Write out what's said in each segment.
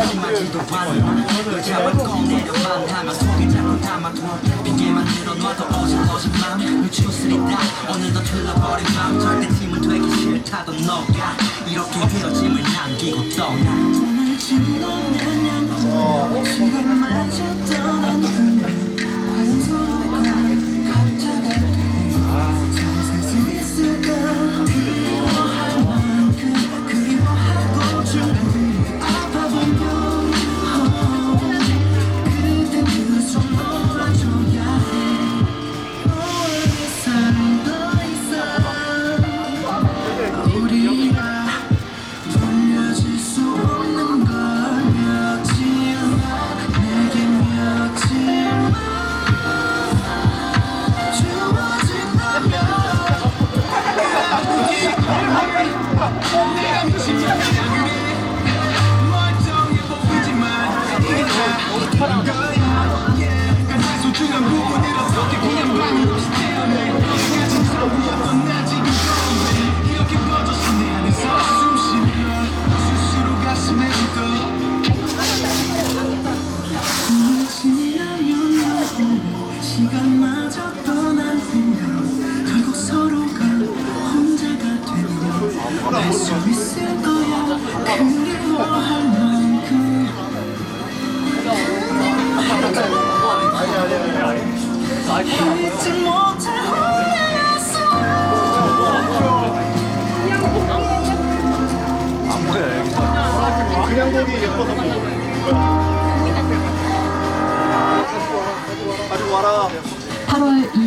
내 소심하지도 않아 널 잡아 꺼내려만 하면 속에 자꾸 담아둬 핑계만 늘어놔도 어질어질 맘 추스리다 오늘도 틀려버린 맘 절대 팀은 되기 싫다던 너가 이렇게 헤어짐을 남기고 떠나 시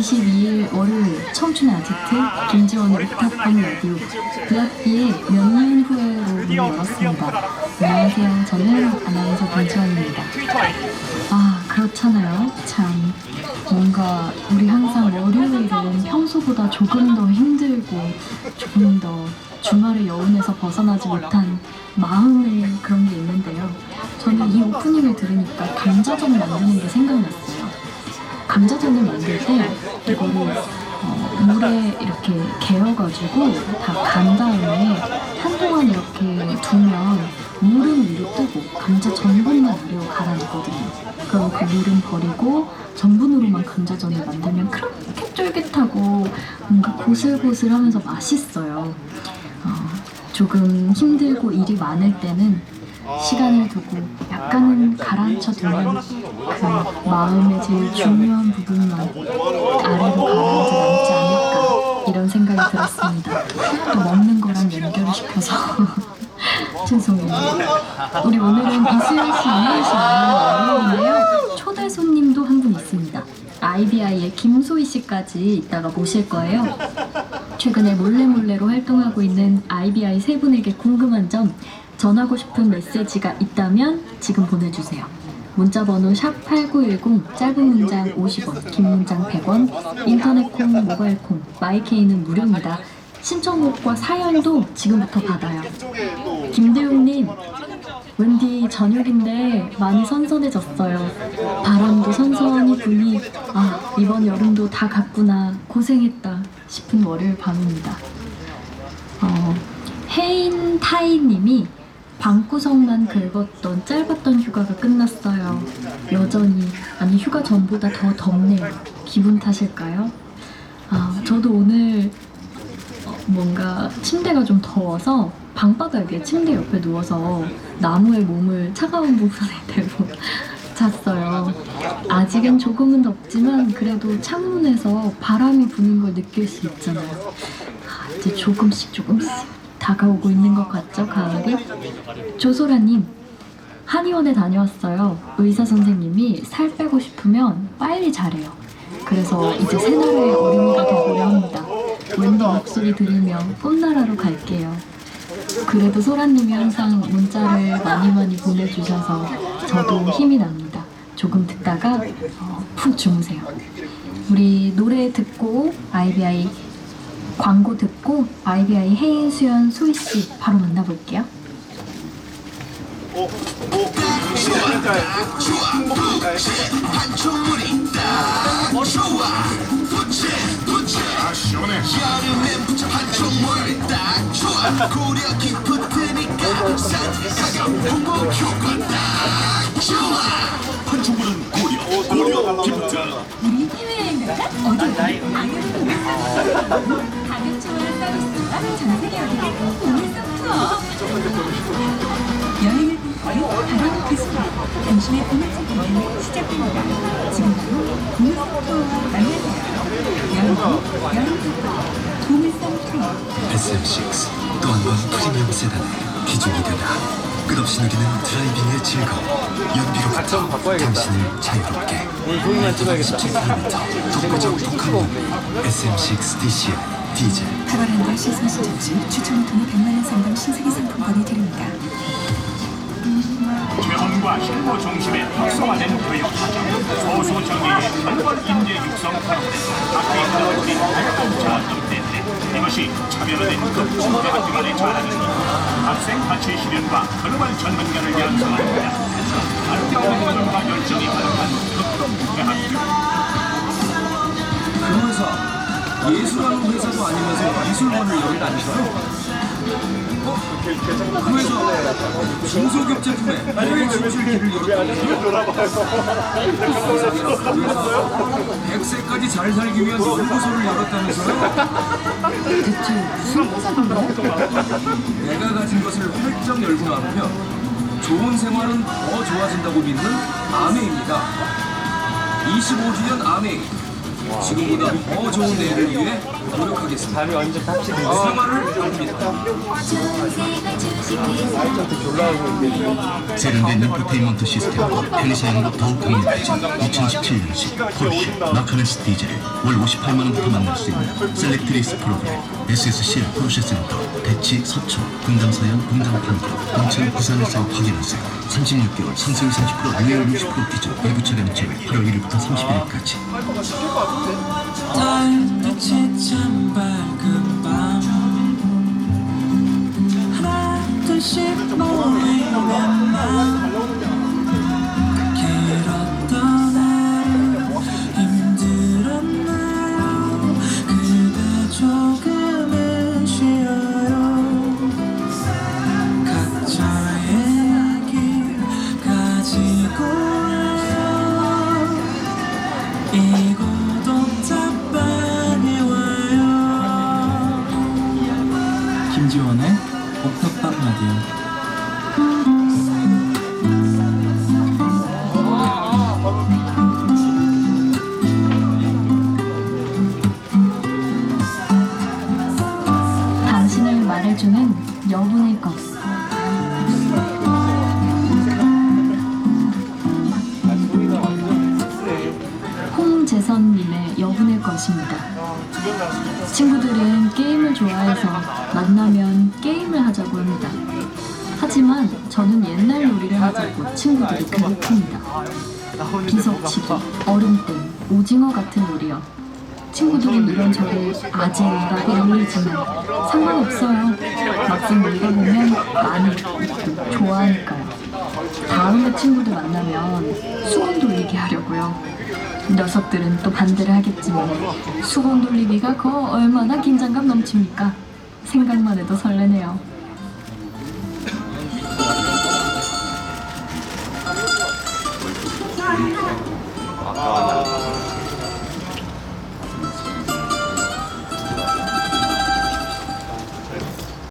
22일 월요일 청춘의 아지트 김지원의 부탁방 라디오 블락비의 몇 년 후에로 문을 열었습니다. 안녕하세요. 저는 아나운서 김지원입니다. 아 그렇잖아요. 참 뭔가 우리 항상 월요일은 평소보다 조금 더 힘들고 조금 더 주말의 여운에서 벗어나지 못한 마음의 그런 게 이거를 어, 물에 이렇게 개어가지고 다 간 다음에 한동안 이렇게 두면 물은 위로 뜨고 감자 전분만 아래로 가라앉거든요. 그럼 그 물은 버리고 전분으로만 감자전을 만들면 그렇게 쫄깃하고 뭔가 고슬고슬하면서 맛있어요. 어, 조금 힘들고 일이 많을 때는 시간을 두고 약간은 가라앉혀 두면 그 마음의 제일 중요한 부분만 아래로 가라앉아 남지 않을까 이런 생각이 들었습니다. 또 먹는 거랑 연결을 시켜서 죄송해요. 우리 오늘은 이수연 씨, 이현 씨 만나는 월요일인데요. 초대 손님도 한 분 있습니다. IBI의 김소희 씨까지 이따가 모실 거예요. 최근에 몰래몰래로 활동하고 있는 IBI 세 분에게 궁금한 점, 전하고 싶은 메시지가 있다면 지금 보내주세요. 문자 번호 샵8910, 짧은 문장 50원, 긴 문장 100원, 인터넷 콩, 모바일 콩, 마이케이는 무료입니다. 신청곡과 사연도 지금부터 받아요. 김대웅님, 웬디 저녁인데 많이 선선해졌어요. 바람도 선선히 불니, 아, 이번 여름도 다 갔구나, 고생했다 싶은 월요일 밤입니다. 어, 혜인 타이님이 방구석만 긁었던 짧았던 휴가가 끝났어요. 여전히, 아니 휴가 전보다 더 덥네요. 기분 탓일까요? 아, 저도 오늘 어, 뭔가 침대가 좀 더워서 방바닥에 침대 옆에 누워서 나무에 몸을 차가운 부분에 대고 잤어요. 아직은 조금은 덥지만 그래도 창문에서 바람이 부는 걸 느낄 수 있잖아요. 아, 이제 조금씩 조금씩 다가오고 있는 것 같죠, 가을이? 조소라님, 한의원에 다녀왔어요. 의사 선생님이 살 빼고 싶으면 빨리 자래요. 그래서 이제 새나라의 어린이가 되고려 합니다. 웬디 목소리 들으면 꿈나라로 갈게요. 그래도 소라님이 항상 문자를 많이 많이 보내주셔서 저도 힘이 납니다. 조금 듣다가 어, 푹 주무세요. 우리 노래 듣고 IBI 광고 듣고 IBI 혜인 수연 소희 씨 바로 만나볼게요. 아 시원해 고려 기프트니까 가격 홍보 효과 딱 좋아 한충분은 고려 고려 기프트 우리 해외여행 갈까? 어디 당연히 보물찾기 여행을 시작합니다. 지금 바로 보물섬 투어와 만나세요 여러분 여행 꿈꾸는 보물섬 투어 SM6 또 한 번 프리미엄 세단의 기준이 되다. 끝없이 누리는 드라이빙의 즐거움. 연비로부터 당신을 자유롭게 17km 독보적 독한 SM6 DCI 디젤 8월 한달 시선 시청 시 추첨을 통해 100만원 상당 신세계 상품권이 드립니다 체험과 실무 중심의 활성화된 교육 과정 소수 정예의 한번 인재 육성 프로그램 들어버린 활동 자금 때문에 이것이 차별화된 급중대학교 간의 자랑입니다 학생 가치 실현과 글로벌 전문가를 양성합니다 안정된 운영과 열정이 가득한 극동대학교. 그 회사 예술하는 회사도 아니면서 미술관을 열다니까요? 어? 그 회사 중소기업 제품에 해외? 그 회사 100세까지 잘 살기 위한 연구소를 열었다면서요? 대체 무슨 회사인가요? 내가 가진 것을 활짝 열고 나누면 좋은 생활은 더 좋아진다고 믿는 아메입니다. 25주년 아메 지금보다 더 좋은 내일을 위해 노력하겠습니다. 생활을 열립니다. 세련된 인포테인먼트 시스템과 편의사양으로 더욱 강력해진 2017년식 포르쉐 마카레스 디젤을 월 58만원부터 만날 수 있는 셀렉트리스 프로그램 SSCR 포르쉐 센터 대치 서초 분당서양 분당판교 인천 부산에서 확인하세요 36개월 상승 30% 유예율 60% 기준 일부 차량 제외 8월 1일부터 31일까지. 달빛이 참 밝은 홍재선님의 여분의 것입니다. 친구들은 게임을 좋아해서 만나면 게임을 하자고 합니다. 하지만 저는 옛날 놀이를 하자고 친구들이 괴롭힙니다. 비석치기, 얼음땡, 오징어 같은 놀이요. 친구들은 이런저런 아재라고 놀리지만 상관없어요. 막상 놀다 보면 많이 웃고 좋아하니까요. 다음에 친구들 만나면 수건 돌리기 하려고요. 녀석들은 또 반대를 하겠지만 수건 돌리기가 그 얼마나 긴장감 넘칩니까? 생각만 해도 설레네요.